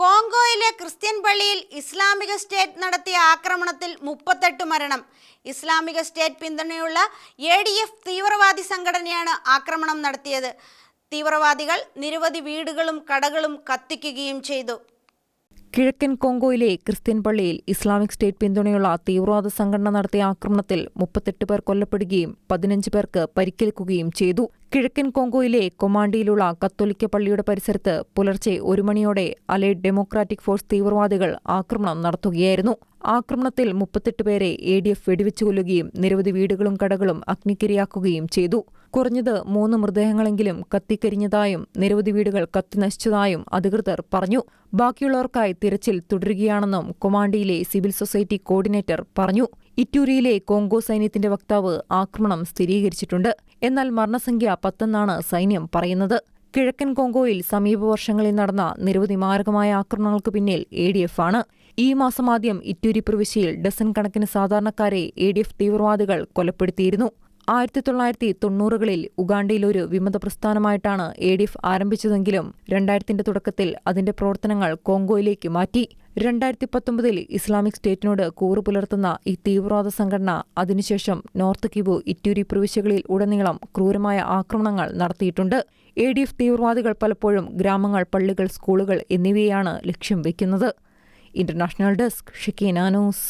കോങ്കോയിലെ Christian പള്ളിയിൽ ഇസ്ലാമിക state നടത്തിയ ആക്രമണത്തിൽ മുപ്പത്തെട്ട് മരണം. ഇസ്ലാമിക സ്റ്റേറ്റ് പിന്തുണയുള്ള എ ഡി എഫ് തീവ്രവാദി സംഘടനയാണ് ആക്രമണം നടത്തിയത്. തീവ്രവാദികൾ നിരവധി വീടുകളും കടകളും കത്തിക്കുകയും ചെയ്തു. കിഴക്കൻ കോങ്കോയിലെ ക്രിസ്ത്യൻ പള്ളിയിൽ ഇസ്ലാമിക് സ്റ്റേറ്റ് പിന്തുണയുള്ള തീവ്രവാദ സംഘടന നടത്തിയ ആക്രമണത്തിൽ മുപ്പത്തെട്ട് പേർ കൊല്ലപ്പെടുകയും പതിനഞ്ച് പേർക്ക് പരിക്കേൽക്കുകയും ചെയ്തു. കിഴക്കൻ കോങ്കോയിലെ കൊമാണ്ടിയിലുള്ള കത്തോലിക്ക പള്ളിയുടെ പരിസരത്ത് പുലർച്ചെ ഒരു മണിയോടെ അലൈഡ് ഡെമോക്രാറ്റിക് ഫോഴ്സ് തീവ്രവാദികൾ ആക്രമണം നടത്തുകയായിരുന്നു. ആക്രമണത്തിൽ മുപ്പത്തെട്ട് പേരെ എ ഡി എഫ് വെടിവെച്ചു കൊല്ലുകയും നിരവധി വീടുകളും കടകളും അഗ്നിക്കിരയാക്കുകയും ചെയ്തു. കുറഞ്ഞത് മൂന്ന് മൃതദേഹങ്ങളെങ്കിലും കത്തിക്കരിഞ്ഞതായും നിരവധി വീടുകൾ കത്തിനശിച്ചതായും അധികൃതർ പറഞ്ഞു. ബാക്കിയുള്ളവർക്കായി തിരച്ചിൽ തുടരുകയാണെന്നും കൊമാണ്ടിയിലെ സിവിൽ സൊസൈറ്റി കോർഡിനേറ്റർ പറഞ്ഞു. ഇറ്റൂരിയിലെ കോങ്കോ സൈന്യത്തിന്റെ വക്താവ് ആക്രമണം സ്ഥിരീകരിച്ചിട്ടുണ്ട്. എന്നാൽ മരണസംഖ്യ പത്തെന്നാണ് സൈന്യം പറയുന്നത്. കിഴക്കൻ കോങ്കോയിൽ സമീപ വർഷങ്ങളിൽ നടന്ന നിരവധി മാരകമായ ആക്രമണങ്ങൾക്ക് പിന്നിൽ എ ഡി എഫ് ആണ്. ഈ മാസം ആദ്യം ഇറ്റൂരി പ്രവിശ്യയിൽ ഡസൻ കണക്കിന് സാധാരണക്കാരെ എ ഡി എഫ് തീവ്രവാദികൾ കൊലപ്പെടുത്തിയിരുന്നു. ആയിരത്തി തൊള്ളായിരത്തി തൊണ്ണൂറുകളിൽ ഉഗാണ്ടയിൽ ഒരു വിമത പ്രസ്ഥാനമായിട്ടാണ് എ ഡി എഫ് ആരംഭിച്ചതെങ്കിലും രണ്ടായിരത്തിന്റെ തുടക്കത്തിൽ അതിന്റെ പ്രവർത്തനങ്ങൾ കോങ്കോയിലേക്ക് മാറ്റി. രണ്ടായിരത്തി പത്തൊമ്പതിൽ ഇസ്ലാമിക് സ്റ്റേറ്റിനോട് കൂറു പുലർത്തുന്ന ഈ തീവ്രവാദ സംഘടന അതിനുശേഷം നോർത്ത് കിബു ഇറ്റൂരി പ്രവിശ്യകളിൽ ഉടനീളം ക്രൂരമായ ആക്രമണങ്ങൾ നടത്തിയിട്ടുണ്ട്. എ ഡി എഫ് തീവ്രവാദികൾ പലപ്പോഴും ഗ്രാമങ്ങൾ പള്ളികൾ സ്കൂളുകൾ എന്നിവയാണ് ലക്ഷ്യം വയ്ക്കുന്നത് ഇന്റർനാഷണൽ ഡെസ്ക് ഷിക്കീന ന്യൂസ്.